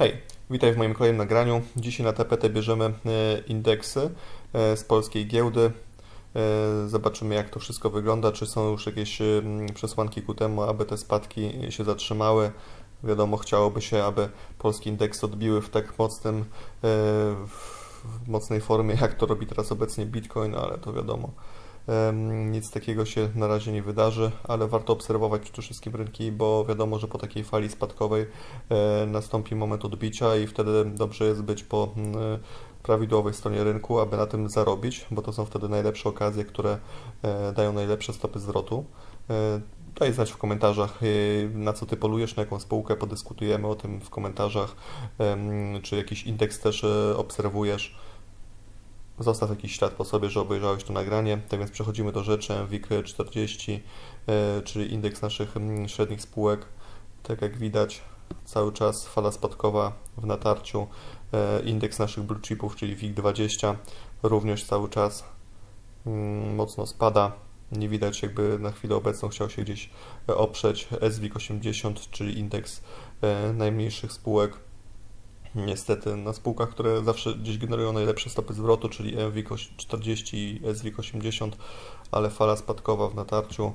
Hej, witaj w moim kolejnym nagraniu. Dzisiaj na tapetę bierzemy e, indeksy e, z polskiej giełdy. E, Zobaczymy jak to wszystko wygląda, czy są już jakieś przesłanki ku temu, aby te spadki się zatrzymały. Wiadomo, chciałoby się, aby polski indeks odbiły w tak mocnym, w mocnej formie, jak to robi teraz obecnie Bitcoin, ale to wiadomo. Nic takiego się na razie nie wydarzy, ale warto obserwować przede wszystkim rynki, bo wiadomo, że po takiej fali spadkowej e, nastąpi moment odbicia i wtedy dobrze jest być po prawidłowej stronie rynku, aby na tym zarobić, bo to są wtedy najlepsze okazje, które e, dają najlepsze stopy zwrotu. E, Daj znać w komentarzach, na co Ty polujesz, na jaką spółkę, podyskutujemy o tym w komentarzach, czy jakiś indeks też obserwujesz. Zostaw jakiś ślad po sobie, że obejrzałeś to nagranie. Tak więc przechodzimy do rzeczy. WIG 40, e, czyli indeks naszych mm, średnich spółek. Tak jak widać, cały czas fala spadkowa w natarciu. E, Indeks naszych blue chipów, czyli WIG 20, również cały czas mm, mocno spada. Nie widać, jakby na chwilę obecną chciał się gdzieś e, oprzeć. SWIG 80, czyli indeks najmniejszych spółek. Niestety na spółkach, które zawsze gdzieś generują najlepsze stopy zwrotu, czyli MWIG 40 i SWIG 80, ale fala spadkowa w natarciu.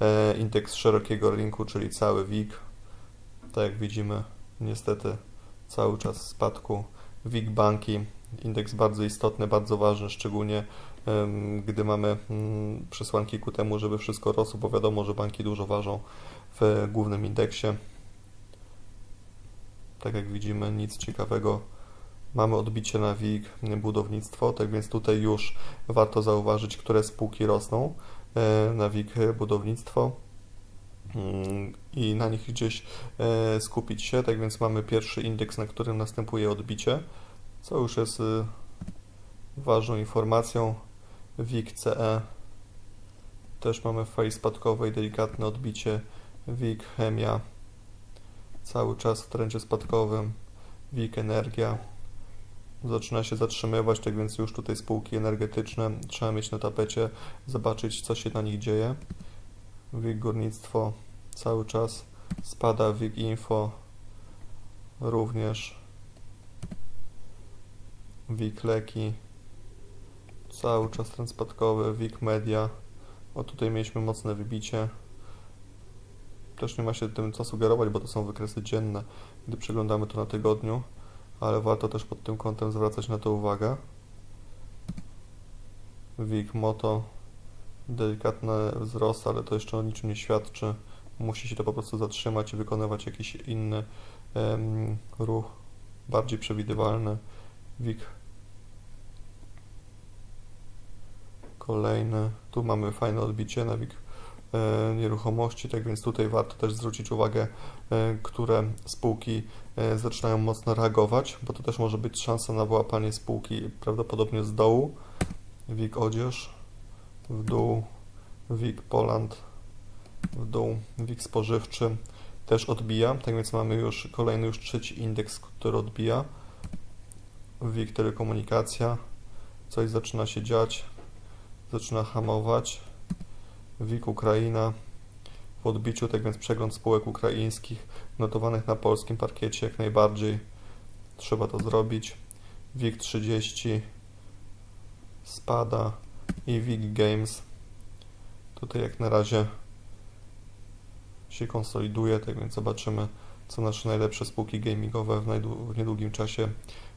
E, Indeks szerokiego rynku, czyli cały WIG, tak jak widzimy, niestety cały czas spadku. WIG banki, indeks bardzo istotny, bardzo ważny, szczególnie gdy mamy mm, przesłanki ku temu, żeby wszystko rosło, bo wiadomo, że banki dużo ważą w głównym indeksie. Tak jak widzimy, nic ciekawego. Mamy odbicie na WIG budownictwo, tak więc tutaj już warto zauważyć, które spółki rosną e, na WIG budownictwo mm, i na nich gdzieś e, skupić się. Tak więc mamy pierwszy indeks, na którym następuje odbicie, co już jest e, ważną informacją. WIG CE też mamy w fali spadkowej delikatne odbicie. WIG Chemia cały czas w trendzie spadkowym. WIG Energia zaczyna się zatrzymywać, tak więc już tutaj spółki energetyczne trzeba mieć na tapecie, zobaczyć co się na nich dzieje. WIG Górnictwo cały czas spada, WIG Info również. WIG Leki cały czas trend spadkowy, WIG Media. O tutaj mieliśmy mocne wybicie. Też nie ma się tym co sugerować, bo to są wykresy dzienne, gdy przeglądamy to na tygodniu, ale warto też pod tym kątem zwracać na to uwagę. WIG Moto delikatny wzrost, ale to jeszcze o niczym nie świadczy. Musi się to po prostu zatrzymać i wykonywać jakiś inny ruch, bardziej przewidywalny. WIG kolejny. Tu mamy fajne odbicie na WIG nieruchomości, tak więc tutaj warto też zwrócić uwagę, e, które spółki e, zaczynają mocno reagować, bo to też może być szansa na wyłapanie spółki prawdopodobnie z dołu. WIG Odzież w dół, WIG Poland w dół, WIG Spożywczy też odbija, tak więc mamy już kolejny już trzeci indeks, który odbija. WIG Telekomunikacja, coś zaczyna się dziać, zaczyna hamować. WIG Ukraina w odbiciu, tak więc przegląd spółek ukraińskich notowanych na polskim parkiecie jak najbardziej trzeba to zrobić. WIG 30 spada i WIG Games tutaj jak na razie się konsoliduje, tak więc zobaczymy co nasze najlepsze spółki gamingowe w, w niedługim czasie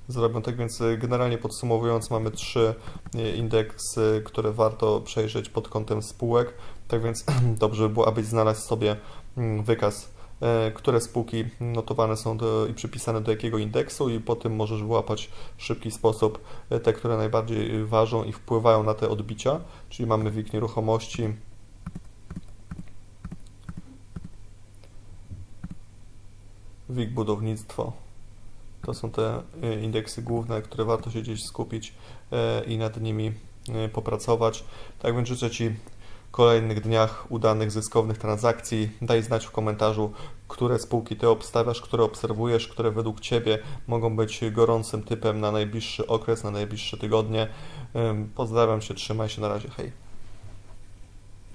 zrobią. Tak więc y, generalnie podsumowując mamy trzy y, indeksy, które warto przejrzeć pod kątem spółek. Tak więc dobrze by było, abyś znalazł sobie mm, wykaz, e, które spółki notowane są do, i przypisane do jakiego indeksu i po tym możesz wyłapać w szybki sposób te, które najbardziej ważą i wpływają na te odbicia. Czyli mamy WIG nieruchomości, WIG budownictwo. To są te y, indeksy główne, które warto się gdzieś skupić e, i nad nimi e, popracować. Tak więc życzę Ci kolejnych dniach udanych, zyskownych transakcji. Daj znać w komentarzu, które spółki Ty obstawiasz, które obserwujesz, które według Ciebie mogą być gorącym typem na najbliższy okres, na najbliższe tygodnie. Pozdrawiam Cię, trzymaj się, na razie, hej.